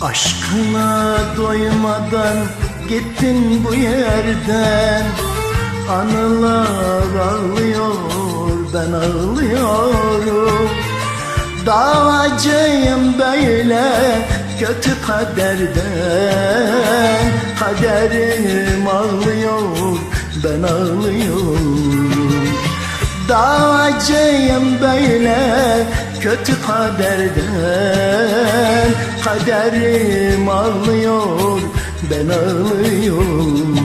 Aşkına doymadan gittin bu yerden. Anılar ağlıyor ben ağlıyorum. Davacıyım böyle kötü kaderden. Kaderim ağlıyor ben ağlıyorum. Davacıyım böyle kötü kaderden Kaderim ağlıyor ben ağlıyorum.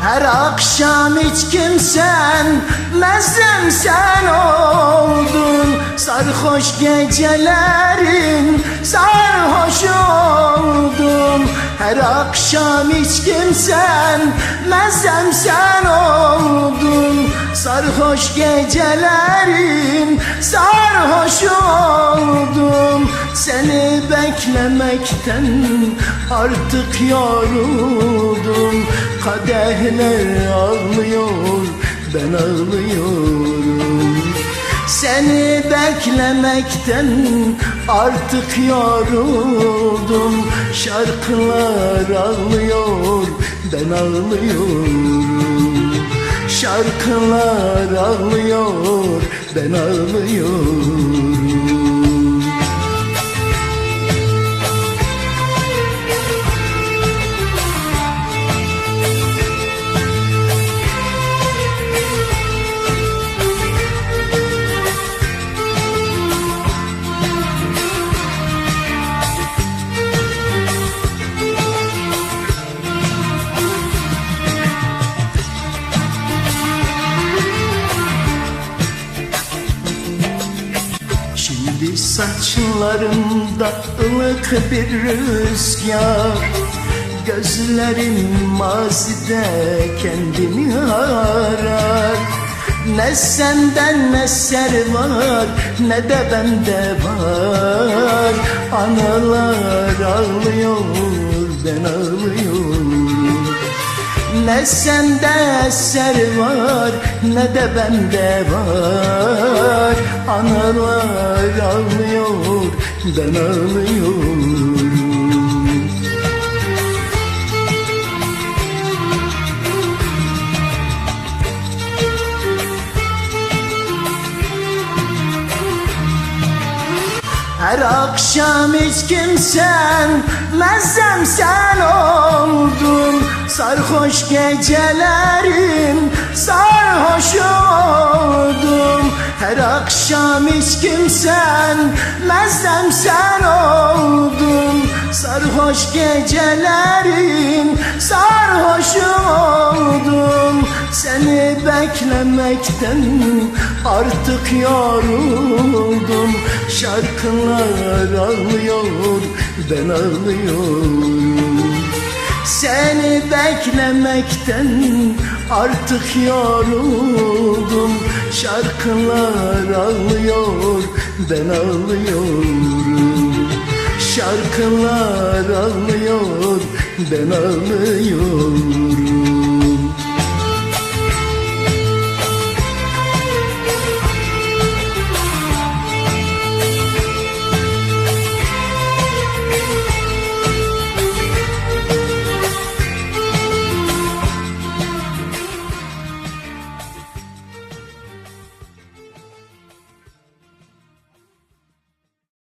Her akşam hiç kimsen Mezzem sen oldun Sarhoş gecelerin Sarhoş oldum. Her akşam hiç kimsen Mezzem sen oldun. Sarhoş gecelerin Sarhoş oldum. Seni beklemekten Artık yoruldum. Kadehler ağlıyor Ben ağlıyorum Seni beklemekten Artık yoruldum. Şarkılar ağlıyor Ben ağlıyorum. Şarkılar ağlıyor Ben ağlıyorum saçlarımda ılık bir rüzgar Gözlerim mazide kendini arar. Ne senden eser var ne de bende var. Anılar ağlıyor ben ağlıyorum ne sende eser var ne de bende var. Anılar ağlıyor ben ağlıyorum Her akşam hiç kimsen Mezzem sen Sarhoş gecelerin Sarhoş oldum. Her akşam hiç kimsen Mezzem sen oldun. Sarhoş gecelerin Sarhoş oldum. Seni beklemekten Artık yoruldum. Şarkılar ağlıyor Ben ağlıyorum Seni beklemekten Artık yoruldum. Şarkılar ağlıyor Ben ağlıyorum. Şarkılar ağlıyor Ben ağlıyorum